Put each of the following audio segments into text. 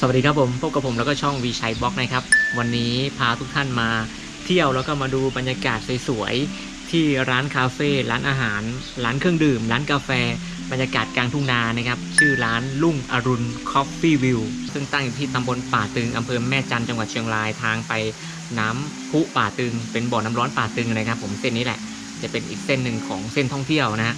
สวัสดีครับผมพบกับผมแล้วก็ช่องวีชัยบล็อกนะครับ วันนี้พาทุกท่านมาเที่ยวแล้วก็มาดูบรรยากาศสวยๆที่ร้านคาเฟ่ร้านอาหาร ร้านเครื่องดื่ม ร้านกาแฟ บรรยากาศกลางทุ่งนานะครับ ชื่อร้านลุ่งอรุณคอฟฟี่วิวซึ่งตั้งอยู่ที่ตำบลป่าตึงอำเภอแม่จันจังหวัดเชียงรายทางไปน้ำพุป่าตึง เป็นบ่อน้ำร้อนป่าตึงนะครับ ผมเส้นนี้แหละ จะเป็นอีกเส้นหนึ่งของเส้นท่องเที่ยวนะฮะ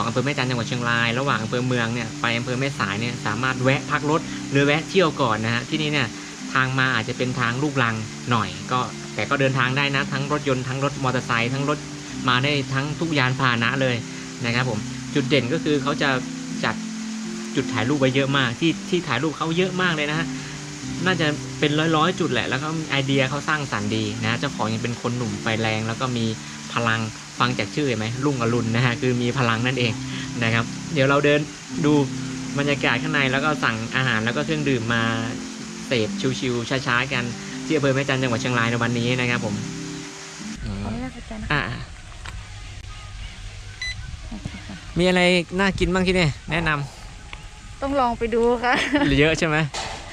ของอำเภอแม่จันจังหวัดเชียงราย ระหว่างอำเภอเมืองเนี่ยไปอำเภอแม่สายเนี่ยสามารถแวะพักรถหรือแวะเที่ยวก่อนนะฮะที่นี่เนี่ยทางมาอาจจะเป็นทางลูกลังหน่อย ก็แต่ก็เดินทางได้นะ ทั้งรถยนต์ทั้งรถมอเตอร์ไซค์ทั้งรถมาได้ทั้งทุกยานพาหนะเลยนะครับผมจุดเด่นก็คือเขาจะจัดจุดถ่ายรูปไว้เยอะมากที่ที่ถ่ายรูปเขาเยอะมากเลยนะฮะน่าจะเป็นร้อยร้อยๆจุดแหละ แล้วก็ไอเดียเขาสร้างสรรค์ดีนะ เจ้าของยังเป็นคนหนุ่มไฟแรง แล้วก็มีพลัง ฟังจากชื่อเห็นไหมรุ่งอรุณนะฮะคือมีพลังนั่นเองนะครับ เดี๋ยวเราเดินดูบรรยากาศข้างในแล้วก็สั่งอาหารแล้วก็เครื่องดื่มมาเสพชิวๆช้าๆกันที่อำเภอแม่จันทร์จังหวัดเชียงรายในวันนี้นะครับผมอืมขออนุญาตสแกนนะคะอะโอเคค่ะมีอะไรน่ากินบ้างที่นี่แนะนำต้องลองไปดูค่ะเยอะใช่ไหม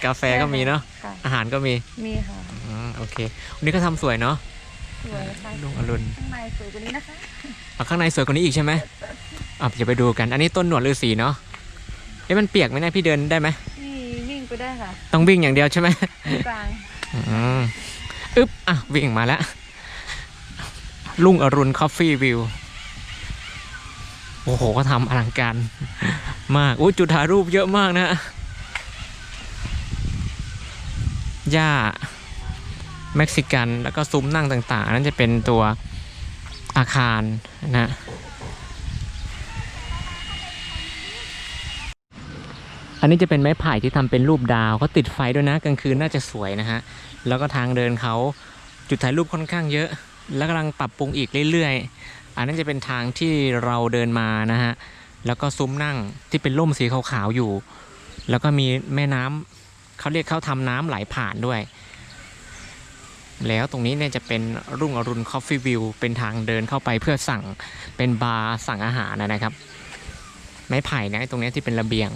กาแฟก็มีเนาะค่ะอาหารก็มีมีค่ะอืมโอเควันนี้ก็ทำสวยเนาะ สวยค่ะลุงอรุณข้างในสวยกว่านี้นะคะอะข้างในสวยกว่านี้อีกใช่ไหมอะเดี๋ยวไปดูกัน อันนี้ต้นหนวดฤาษีเนาะเอ๊ะมันเปียกไหมเนะพี่เดินได้ไหมนี่วิ่งไปได้ค่ะต้องวิ่งอย่างเดียวใช่ไหมกลางอืมอึ๊บอะวิ่งมาแล้วลุงอรุณคอฟฟี่วิวโอ้โหก็ทำอลังการ มากอู้จุดถ่ายรูปเยอะมากนะหญ้า เม็กซิกัน แล้วก็ซุ้มนั่งต่างๆ นั่นจะเป็นตัวอาคารนะอันนี้จะเป็นไม้ไผ่ที่ทำเป็นรูปดาวเขาติดไฟด้วยนะกลางคืนน่าจะสวยนะฮะ แล้วก็ทางเดินเขาจุดถ่ายรูปค่อนข้างเยอะ แล้วกำลังปรับปรุงอีกเรื่อยๆ อันนั้นจะเป็นทางที่เราเดินมานะฮะ แล้วก็ซุ้มนั่งที่เป็นร่มสีขาวๆอยู่ แล้วก็มีแม่น้ำเขาเรียกเขาทำน้ำไหลผ่านด้วย แล้วตรงนี้เนี่ยจะเป็นรุ่งอรุณคอฟฟี่วิวเป็นทางเดินเข้าไปเพื่อสั่งเป็นบาร์สั่งอาหารนะครับ ไม้ไผ่นะตรงนี้ที่เป็นระเบียง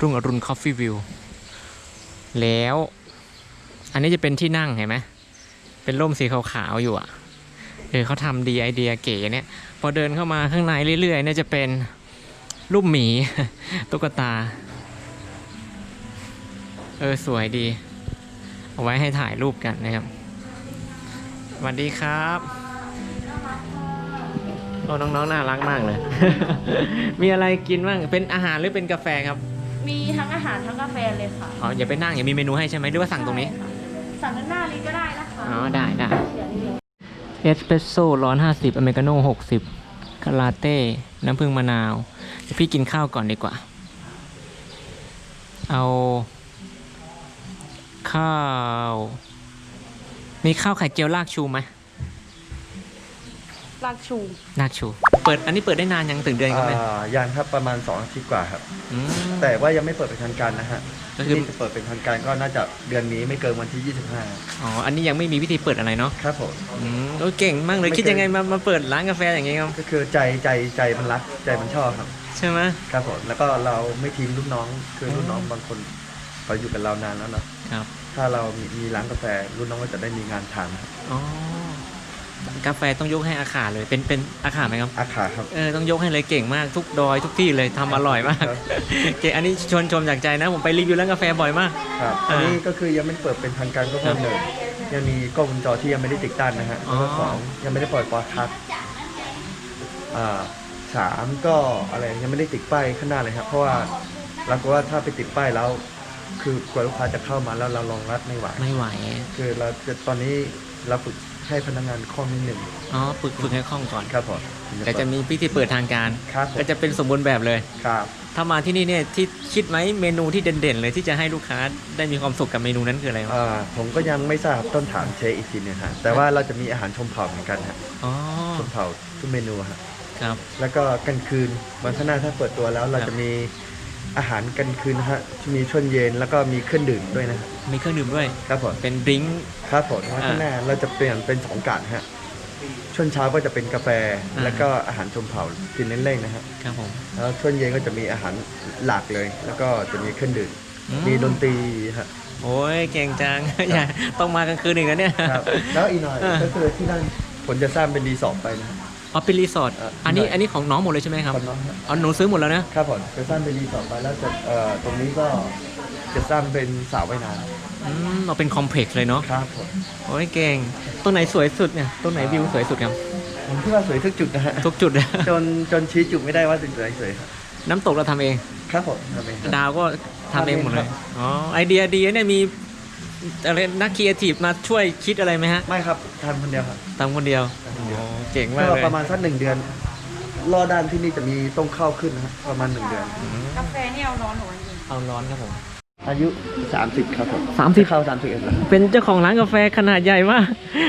รุ่งอรุณคอฟฟี่วิวแล้วอันนี้จะเป็นที่นั่งเห็นไหมเป็นร่มสีขาวๆอยู่อะเออเขาทำดีไอเดียเก๋เนี่ย พอเดินเข้ามาข้างในเรื่อยๆเนี่ยจะเป็นรูปหมีตุ๊กตา เออ สวยดี เอาไว้ให้ถ่ายรูปกันนะครับ สวัสดีครับโอ้น้องๆน่ารักมากเลย มีอะไรกินบ้างเป็นอาหารหรือเป็นกาแฟครับมีทั้งอาหารทั้งกาแฟเลยค่ะอ๋ออย่าไปนั่งอย่ามีเมนูให้ใช่ไหมหรือว่าสั่งตรงนี้ใช่ค่ะสั่งด้านหน้านี้ก็ได้นะคะอ๋อได้ได้เขียนนี่เลยเอสเปรสโซ่ร้อน 50 อเมริกาโน่60คาราเต้ น้ำผึ้งมะนาวเดี๋ยวพี่กินข้าวก่อนดีกว่า เอา ข้าว มีข้าวไข่เจียวลากชูไหมลากชู ลากชู เปิดอันนี้เปิดได้นานยังถึงเดือนครับเนี่ยอ่ายังครับประมาณ2อาทิตย์กว่าครับ อืม แต่ว่ายังไม่เปิดเป็นทางการนะฮะก็คือ ที่จะเปิดเป็นทางการก็น่าจะเดือนนี้ไม่เกินวันที่ อ๋อ อันนี้ยังไม่มีวิธีเปิดอะไรเนาะ25 ครับผม อืมโอ้เก่งมากเลยไม่คิดเกินยังไงมามาเปิดร้านกาแฟอย่างงี้ครับก็คือใจใจใจมันรักใจมันชอบครับ ใช่ไหมครับผมแล้วก็เราไม่ทิ้งลูกน้องคือลูกน้องบางคนเขาอยู่กับเรานานแล้วเนาะครับ ถ้าเรามีมีร้านกาแฟลูกน้องก็จะได้มีงานทำครับอ๋อกาแฟต้องยกให้อาขาเลย เป็นเป็นอาขาไหมครับ อาขาครับ เออต้องยกให้เลยเก่งมากทุกดอยทุกที่เลยทำอร่อยมากครับเก่งอันนี้ชวนชมจากใจนะ ผมไปรีวิวร้านกาแฟบ่อยมากครับอ่าอันนี้ก็คือยังไม่เปิดเป็นทางการก็เพราะหนึ่งยังมีกล้องวงจรที่ยังไม่ได้ติดตั้งนะฮะอ๋อแล้วก็สองยังไม่ได้ปล่อยปอดคัสอ่าสามก็อะไรยังไม่ได้ติดป้ายข้างหน้าเลยครับเพราะว่าเรากลัวว่าถ้าไปติดป้ายแล้ว คือกลัวลูกค้าจะเข้ามาแล้วเรารองรับไม่ไหวไม่ไหว คือเราจะตอนนี้เราฝึกให้พนักงานข้อนิดหนึ่งอ๋อฝึกฝึกให้คล่องก่อนครับผมแต่จะมีพิธีเปิดทางการ ครับผมก็จะเป็นสมบูรณ์แบบเลย ครับ ถ้ามาที่นี่เนี่ยที่คิดไหมเมนูที่เด่นๆ เลยที่จะให้ลูกค้าได้มีความสุขกับเมนูนั้นคืออะไรวะอ่าผมก็ยังไม่ทราบต้นถามเชฟอีกทีหนึงฮะแต่ว่าเราจะมีอาหารชมเผ่าเหมือนกันฮะอ๋อชมเผ่าทุกเมนูฮะครับ แล้วก็กลางคืนวันข้างหน้าถ้าเปิดตัวแล้วเราครับจะมี อาหารกลางคืนนะฮะมีช่วงเย็นแล้วก็มีเครื่องดื่มด้วยนะฮะมีเครื่องดื่มด้วย ครับผมเป็นดริงก์ ครับผมวันข้างหน้าเราจะเปลี่ยนเป็นสองกาดฮะช่วงเช้าก็จะเป็นกาแฟอ่า แล้วก็อาหารชมเผ่ากินเล่นๆนะฮะครับผม แล้วช่วงเย็นก็จะมีอาหารหลากเลย แล้วก็จะมีเครื่องดื่มออืม มีดนตรีฮะ โอ้ยเก่งจัง อย่าต้องมากลางคืนอีกนะเนี่ย ครับแล้วอีกหน่อยเออก็คือที่นั่นผมจะสร้างเป็นรีสอร์ทไปนะ อ๋อเป็นรีสอร์ทเอ่ออัอันนี้หน่อย อันนี้ของน้องหมดเลยใช่ไหมครับคนน้องฮะอ๋อหนูซื้อหมดแล้วนะครับผมจะสร้างเป็นรีสอร์ทไปแล้วจะเอ่อตรงนี้ก็จะสร้างเป็นสระว่ายน้อืมเอาเป็นคอมเพล็กซ์เลยเนาะำครับผมโอ้ยเก่งตรงไหนสวยสุดเนี่ยตรงไหนวิวสวยสุดครับผมคิดว่าสวยทุกจุดนะฮะทุกจุดจนจนชี้จุดไม่ได้ว่าจุดไหนสวยครับน้ำตกเราทำเอง ครับผมทำเองครับ ดาวก็ทำเองหมดเลย ทำเองครับ อ๋อ ไอเดียดีนะเนี่ยมีอะไรนักครีเอทีฟมาช่วยคิดอะไรไหมฮะไม่ครับทำคนเดียวครับ ทำคนเดียวทำคน เดียวโอ้เจ๋งมากก็เลยประมาณสักหนึ่งเดือน รอด้านที่นี่จะมีต้องเข้าขึ้นนะฮะประมาณหนึ่งเดือนอืมกาแฟนี่เอาร้อนหรือว่าเย็นเอาร้อนครับผมอายุ 30 ครับผม30เข้า31แล้ว เป็นเจ้าของร้านกาแฟขนาดใหญ่มาก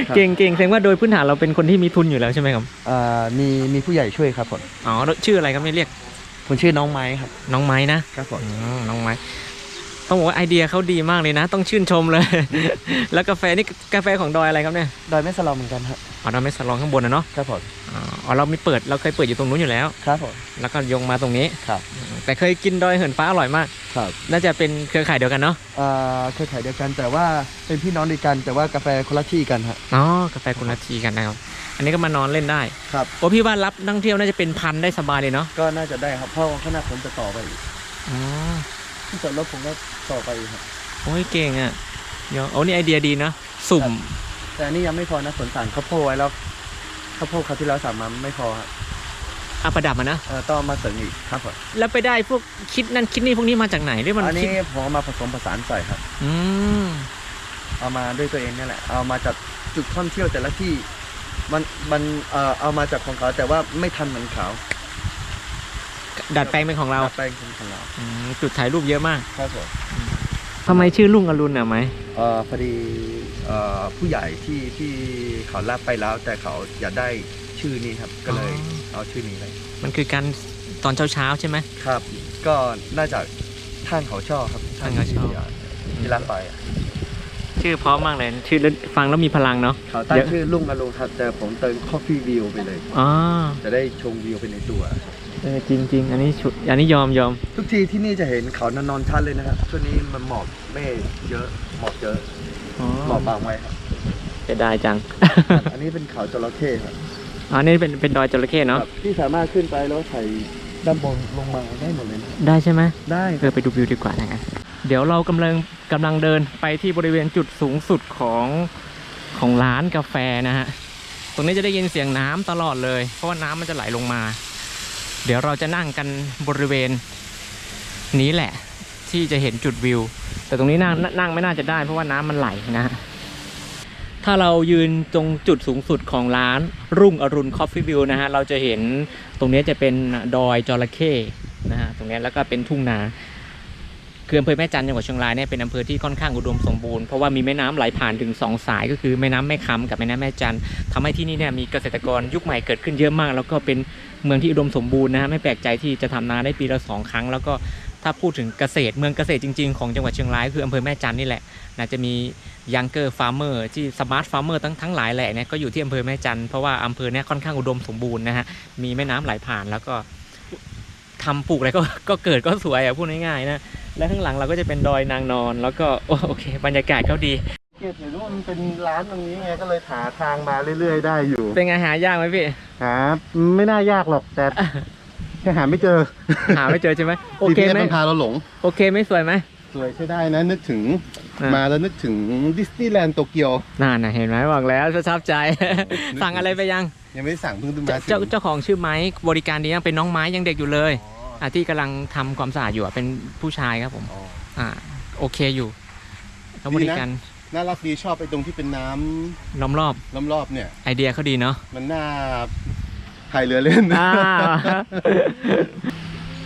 ครับ เก่งเก่งแสดงว่าโดยพื้นฐานเราเป็นคนที่มีทุนอยู่แล้วใช่ไหมครับอ่ามีมีผู้ใหญ่ช่วยครับผมอ๋อชื่ออะไรครับไม่เรียกผมชื่อน้องไม้ครับ น้องไม้นะครับผม อืมน้องไม้ ต้องบอกว่าไอเดียเขาดีมากเลยนะ ต้องชื่นชมเลย แล้วกาแฟนี่กาแฟของดอยอะไรครับเนี่ยดอยแม่สลอมเหมือนกันครับอ๋อเราไม่สลองข้างบนนะเนาะครับผมอ๋ออ๋อเราไม่เปิดเราเคยเปิดอยู่ตรงนู้นอยู่แล้วครับผมแล้วก็ยงมาตรงนี้ครับแต่เคยกินดอยเหินฟ้าอร่อยมากครับน่าจะเป็นเครือข่ายเดียวกันเนาะอ่าเครือข่ายเดียวกันแต่ว่าเป็นพี่น้องเดียวกันแต่ว่ากาแฟคนละที่กันฮะอ๋อกาแฟคุณละทีกันนะครับอันนี้ก็มานอนเล่นได้ครับโอ้พี่ว่ารับนักท่องเที่ยวน่าจะเป็นพันได้สบายเลยเนาะก็น่าจะได้ครับเพราะว่าข้างหน้าผมจะต่อไปอีกอ๋อ ที่จอดรถผมก็ต่อไปอีกครับโอ้ยเก่งอะเดี๋ยวโอ้นี่ไอเดียดีนะสุ่มแต่อันนี้ยังไม่พอนะผลสั่งข้าวโพดไว้แล้วข้าวโพดคราวที่แล้วสั่งมาไม่พอครับอาประดับมานะ เออต้องเอามาเสริมอีกครับผมแล้วไปได้พวกคิดนั่นคิดนี่พวกนี้มาจากไหนหรือมันอันคินี้ดผมเอามาผสมผสานใส่ครับ อืมเอามาด้วยตัวเองนี่แหละ เอามาจากจุดท่องเที่ยวแต่ละที่ มัน มัน เอ่อ เอามาจากของเขาแต่ว่าไม่ทันเหมือนเขา ดัดแปลงเป็นของเราดัดแปลงเป็นของเราอืมจุดถ่ายรูปเยอะมากครับผมทำไมชื่อลุงอรุณอะไหมเอ่อพอดีเอ่อผู้ใหญ่ที่ที่เขารับไปแล้ว แต่เขาอยากได้ชื่อนี้ครับ ก็เลยเอาชื่อนี้เลยมันคือการตอนเช้าๆใช่ไหม ครับ ก็น่าจะท่านเขาชอบครับท่านเขาชอบ ที่ที่รับไปอะชื่อเพร้อมมากเลย ชื่อแล้วฟังแล้วมีพลังเนาะเขาตั้งเดี๋ยวชื่อลุงอรุณครับแต่ผมเติม Coffee View ไปเลย อ๋อ จะได้ชมวิวไปในตัว เออจริงจริงๆอันนี้ชุดอันนี้ยอมยอม ทุกทีที่นี่จะเห็นเขานอนนอนชัดเลยนะครับช่วงนี้มันหมอกไม่เยอะหมอกเยอะอ๋อหมอกบางไว้ครับจะได้จัง อันนี้เป็นเขาจระเข้ครับอ๋อนี่เป็นเป็นดอยจระเข้เนาะครับที่สามารถขึ้นไปแล้วถ่ายด้านบนลงมาได้หมดเลยนะได้ใช่ไหมได้เออไปดูวิวดีกว่านะครับเดี๋ยวเรากำลังกำลังเดินไปที่บริเวณจุดสูงสุดของของร้านกาแฟนะฮะตรงนี้จะได้ยินเสียงน้ำตลอดเลย เพราะว่าน้ำมันจะไหลลงมา เดี๋ยวเราจะนั่งกันบริเวณนี้แหละ ที่จะเห็นจุดวิว แต่ตรงนี้นั่งนั่งไม่น่าจะได้เพราะว่าน้ำมันไหลนะฮะถ้าเรายืนตรงจุดสูงสุดของร้านรุ่งอรุณคอฟฟี่วิวนะฮะ เราจะเห็นตรงนี้จะเป็นดอยจระเข้นะฮะ ตรงนี้แล้วก็เป็นทุ่งนา คืออำเภอแม่จันทร์จังหวัดเชียงรายเนี่ยเป็นอำเภอที่ค่อนข้างอุดมสมบูรณ์เพราะว่ามีแม่น้ำไหลผ่านถึงสองสายก็คือแม่น้ำแม่คำกับแม่น้ำแม่จันทร์ทำให้ที่นี่เนี่ยมีเกษตรกรยุคใหม่เกิดขึ้นเยอะมาก แล้วก็เป็นเมืองที่อุดมสมบูรณ์นะฮะไม่แปลกใจที่จะทำนาได้ปีละสองครั้ง แล้วก็ถ้าพูดถึงเกษตรเมืองเกษตรจริงๆ ของจังหวัดเชียงรายคืออำเภอแม่จันทร์นี่แหละนะจะมียังเกอร์ฟาร์มเมอร์ที่สมาร์ทฟาร์มเมอร์ทั้งทั้งหลายแหละเนี่ยก็อยู่ที่อำเภอแม่จันทร์เพราะว่าอำเภอเนี่ยค่อนข้างอุดมสมบูรณ์นะฮะมีแม่น้ำไหลผ่านแล้วก็ทำปลูกอะไรก็ก็เกิดก็สวยอะพูดง่ายๆนะ และข้างหลังเราก็จะเป็นดอยนางนอน แล้วก็โอโอเค บรรยากาศเขาดีเกตเห็นว่ามันเป็นร้านตรงนี้ไงก็เลยหาทางมาเรื่อย ๆ ได้อยู่เป็นไงหายากไหมพี่หาไม่น่ายากหรอกแต่แค่หาไม่เจอ หาไม่เจอใช่ไหมโอเคไหมมันพาเราหลง โอเคไหม่สวยไหมสวยใช้ได้นะนึกถึงอะมาแล้วนึกถึงดิสนีย์แลนด์โตเกียวน่าน่ะเห็นไหมบอกแล้วประทับใจ สั่งอะไรไปยัง ยังไม่ได้สั่งเพิ่งขึ้นเจ้ามาเจ้าเจ้าของชื่อไม้บริการดียังเป็นน้องไม้ยังเด็กอยู่เลย อะที่กำลังทำความสะอาดอยู่อะเป็นผู้ชายครับผมอ๋อ อ่าโอเคอยู่เขาบริการน่ารักดีชอบไปตรงที่เป็นน้ำล้อมรอบรอบๆเนี่ย ไอเดียเขาดีเนาะมันน่าพายเรือเล่นนะ อ่า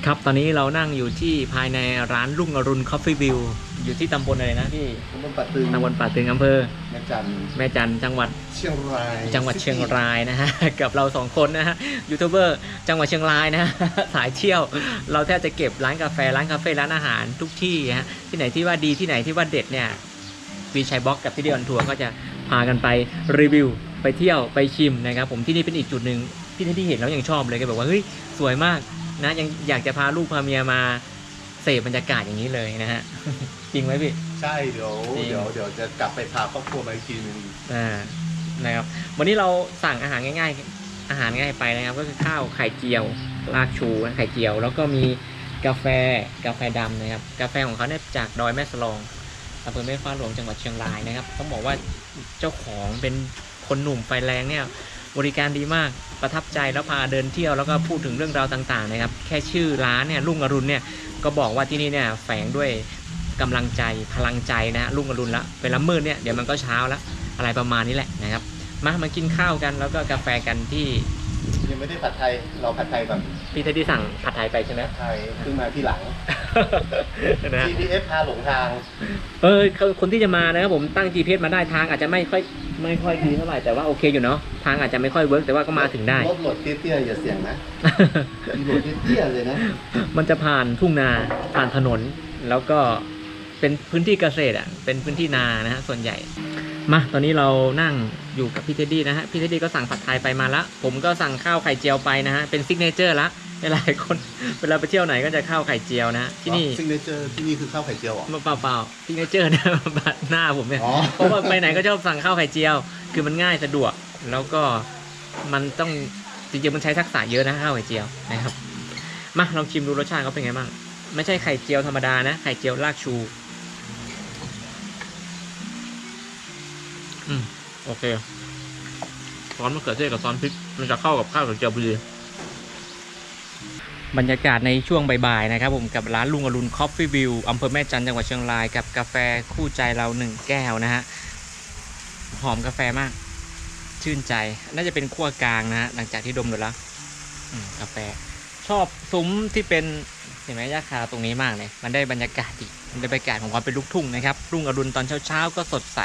ครับตอนนี้เรานั่งอยู่ที่ภายในร้านรุ่งอรุณคอฟฟี่วิวอยู่ที่ตำบลอะไรนะพี่ตำบลปะตึงตำบลป่าตึงอำเภอแม่จันทร์แม่จันทร์จังหวัดเชียงราย จังหวัดเชียงรายนะฮะกับเราสองคนนะฮะยูทูบเบอร์จังหวัดเชียงรายนะฮะสายเที่ยว เราแทบจะเก็บร้านกาแฟร้านคาเฟ่ร้านอาหารทุกที่ฮะที่ไหนที่ว่าดีที่ไหนที่ว่าเด็ดเนี่ยวีชัยบล็อกกับที่เดียนทัวร์ก็จะพากันไปรีวิวไปเที่ยวไปชิมนะครับผมที่นี่เป็นอีกจุดหนึ่งที่ที่เห็นแล้วยังชอบเลยก็แบบว่าเฮ้ยสวยมาก นะยังอยากจะพาลูกพาเมียมาเสพบรรยากาศอย่างนี้เลยนะฮะ จริงไหมพี่ ใช่เดี๋ยวจริง เดี๋ยวเดี๋ยวจะกลับไปพาครอบครัวมาอีกทีหนึงอ่านะครับ วันนี้เราสั่งอาหารง่าย ๆ อาหารง่ายไปนะครับ ก็คือข้าวไข่เจียวรากชูนะไข่เจียว แล้วก็มีกาแฟกาแฟดำนะครับ กาแฟของเขาเนี่ยจากดอยแม่สลองอำเภอแม่ฟ้าหลวงจังหวัดเชียงรายนะครับต้องบอกว่าเจ้าของเป็นคนหนุ่มไฟแรงเนี่ย บริการดีมากประทับใจแล้วพาเดินเที่ยวแล้วก็พูดถึงเรื่องราวต่างๆนะครับ แค่ชื่อร้านเนี่ยรุ่งอรุณเนี่ยก็บอกว่าที่นี่เนี่ยแฝงด้วยกำลังใจพลังใจนะฮะรุ่งอรุณละเวลามืดเนี่ยเดี๋ยวมันก็เช้าแล้วอะไรประมาณนี้แหละนะครับมามากินข้าวกันแล้วก็กาแฟกันที่ยังไม่ได้ผัดไทยเราผัดไทยแบบพี่เทดดี้สั่งผัดไทยไปใช่ไหมไทยขึ้นมาที่หลังนะฮะ GPS พาหลงทาง เออคนที่จะมานะครับผมตั้ง GPS มาได้ทางอาจจะไม่ค่อย ไม่ค่อยดีเท่าไหร่แต่ว่าโอเคอยู่เนาะทางอาจจะไม่ค่อยเวิร์กแต่ว่าก็มาถึงได้รถโหลดเตี้ยๆอย่าเสี่ยงนะมีโหลดเตี้ยๆเลยนะ มันจะผ่านทุ่งนาผ่านถนน แล้วก็เป็นพื้นที่เกษตรอะเป็นพื้นที่นานะฮะส่วนใหญ่มาตอนนี้เรานั่งอยู่กับพี่เทดดี้นะฮะพี่เทดดี้ก็สั่งผัดไทยไปมาละผมก็สั่งข้าวไข่เจียวไปนะฮะเป็นซิกเนเจอร์ละ หลายๆคนเวลาไปเที่ยวไหนก็จะข้าวไข่เจียวนะฮะที่นี่ซิงเกิลเจอร์ที่นี่คือข้าวไข่เจียวเหรอเปล่าเปล่าซิกเนเจอร์นะบัดหน้าผมเนี่ยอ๋อเพราะว่าไปไหนก็ชอบสั่งข้าวไข่เจียว คือมันง่ายสะดวก แล้วก็มันต้องจริงๆมันใช้ทักษะเยอะนะข้าวไข่เจียวนะครับมาลองชิมดูรสชาติเขาเป็นไงบ้างไม่ใช่ไข่เจียวธรรมดานะไข่เจียวรากชูอืมโอเคซอสมะเขือเทศกับซอสพริกมันจะเข้ากับข้าวไข่เจียวพอดี บรรยากาศในช่วงบ่ายๆนะครับผมกับร้านลุงอรุณคอฟฟี่วิวอำเภอแม่จันจังหวัดเชียงรายกับกาแฟคู่ใจเราหนึ่งแก้วนะฮะหอมกาแฟมาก ชื่นใจน่าจะเป็นขั้วกลางนะฮะหลังจากที่ดมดูแล้วกาแฟ ชอบซุ้มที่เป็นเห็นไหมยาคาตรงนี้มากเลยมันได้บรรยากาศดีมันได้บรรยากาศของความเป็นลูกทุ่งนะครับรุ่งอรุณตอนเช้าๆก็สดใส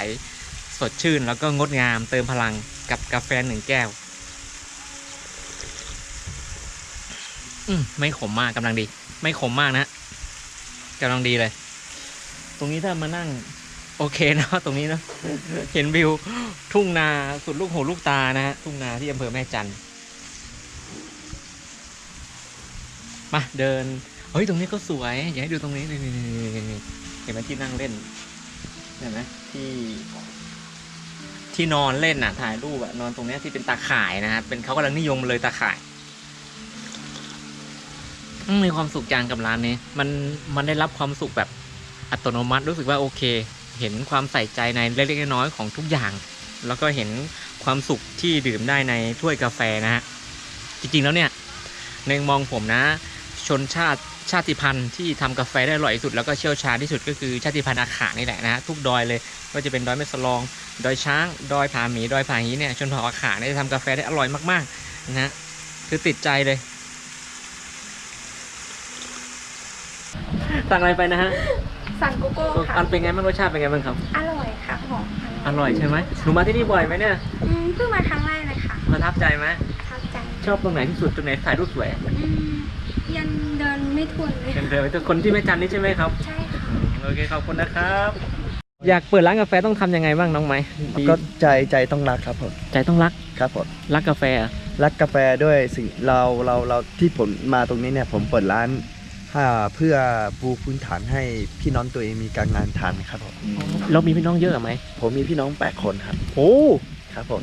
สดชื่น แล้วก็งดงามเติมพลังกับกาแฟหนึ่งแก้ว อืมไม่ขมมากกำลังดี ไม่ขมมากนะกำลังดีเลย ตรงนี้ถ้ามานั่ง โอเคนะตรงนี้นะเห็นวิว ทุ่งนาสุดลูกหูลูกตานะฮะทุ่งนาที่อำเภอแม่จันมาเดินเฮ้ยตรงนี้ก็สวย อยากให้ดูตรงนี้นี่นี่นี่เห็นไหมที่นั่งเล่นเห็นไหมที่ที่นอนเล่นน่ะถ่ายรูปอะนอนตรงนี้ที่เป็นตาข่ายนะฮะเป็นเขากำลังนิยมเลยตาข่าย มีความสุขจังกับร้านนี้ มันมันได้รับความสุขแบบอัตโนมัติรู้สึกว่าโอเค เห็นความใส่ใจในเล็กๆน้อยๆของทุกอย่าง แล้วก็เห็นความสุขที่ดื่มได้ในถ้วยกาแฟนะฮะจริงๆแล้วเนี่ยในมองผมนะ ชนชาติชาติพันธุ์ที่ทำกาแฟได้อร่อยที่สุดแล้วก็เชี่ยวชาญที่สุดก็คือชาติพันธุ์อาขานี่แหละนะฮะทุกดอยเลยก็จะเป็นดอยแม่สลอง ดอยช้าง ดอยผาหมี ดอยผาหีเนี่ยชนเผ่าอาขาเนี่ยทำกาแฟได้อร่อยมากๆนะฮะคือติดใจเลย สั่งอะไรไปนะฮะ สั่งโกโก้ค่ะ อันเป็นไงบ้างรสชาติเป็นไงบ้างครับ อร่อยค่ะหอมค่ะอร่อยใช่ไหมหนูมาที่นี่บ่อยไหมเนี่ย อืมเพิ่งมาครั้งแรกเลยค่ะประทับใจไหมประทับใจชอบตรงไหนที่สุดตรงไหนถ่ายรูปสวยอืมยังเดินไม่ทวนเลยเดินเดินไปทุกคนที่แม่จันนี่ใช่ไหมครับ ใช่ค่ะอืมโอเคขอบคุณนะครับ อยากเปิดร้านกาแฟต้องทำยังไงบ้างน้องไหมก็ใจใจต้องรักครับผมใจต้องรักครับผมรักกาแฟเหรอรักกาแฟด้วยสิ่งเราเราเราที่ผมมาตรงนี้เนี่ยผมเปิดร้านอ่า เพื่อปูพื้นฐานให้พี่น้องตัวเองมีการงานทานครับผมเรามีพี่น้องเยอะไหมผมมีพี่น้องแปดคนครับ โอ้ครับผม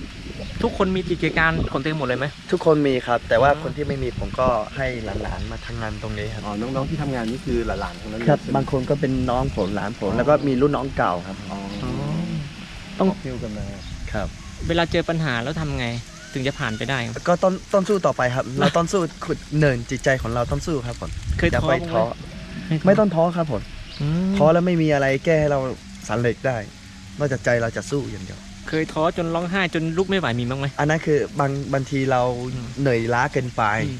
ทุกคนมีกิจการของตัวเองหมดเลยไหมทุกคนมีครับ แต่ว่าอ๋อคนที่ไม่มีผมก็ให้หลานๆมาทำงานตรงนี้ครับอ๋อน้องๆที่ทำงานนี่คือหลานๆคนนั้นครับใช่ไหมบางคนก็เป็นน้องผมหลานผมอ๋อแล้วก็มีรุ่นน้องเก่าครับอ๋อต้องฟิวกันมาครับ เวลาเจอปัญหาแล้วทำไงถึงจะผ่านไปได้ครับก็ต้องต้องสู้ต่อไปครับ เราต้องสู้ขุดเนินจิตใจของเราต้องสู้ครับผม เคยอย่าท้อไปบ้างไหมท้อไม่ต้องท้อครับผมมท้อแล้วไม่มีอะไรแก้ให้เราสำเร็จได้ นอกจากใจเราจะสู้อย่างเดียว เคยท้อจนร้องไห้จนลุกไม่ไหวมีบ้างไหม อันนั้นคือบางบางทีเราอืม เหนื่อยล้าเกินไป อืม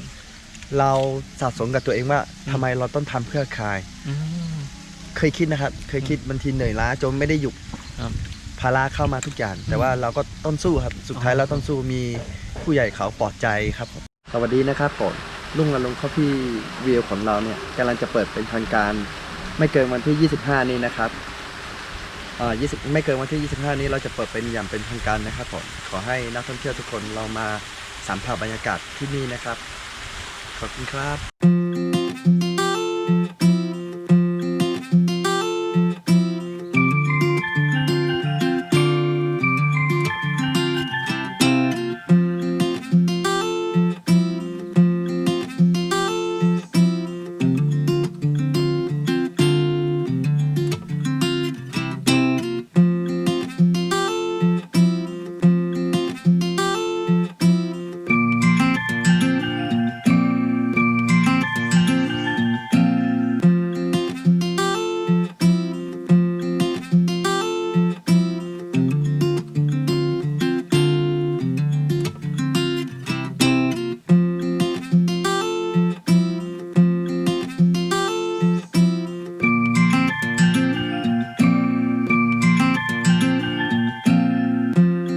เราสับสนกับตัวเองว่าอืม ทำไมเราต้องทำเพื่อใคร อืม เคยคิดนะครับ เคยคิดบางทีเหนื่อยล้าจนไม่ได้หยุดครับภาระเข้ามาทุกอย่าง แต่ว่าเราก็ต้องสู้ครับ สุดท้ายเราต้องสู้มีผู้ใหญ่เขาปลอบใจครับผมสวัสดีนะครับผม ลุงอลงเขาพี่วิวของเราเนี่ยกำลังจะเปิดเป็นทางการ ไม่เกินวันที่ 25 นี้นะครับอ่า20 ไม่เกินวันที่ 25 นี้เราจะเปิดเป็นอย่างเป็นทางการนะครับผมขอให้นักท่องเที่ยวทุกคนเรามาสัมผัสบรรยากาศที่นี่นะครับ ขอบคุณครับ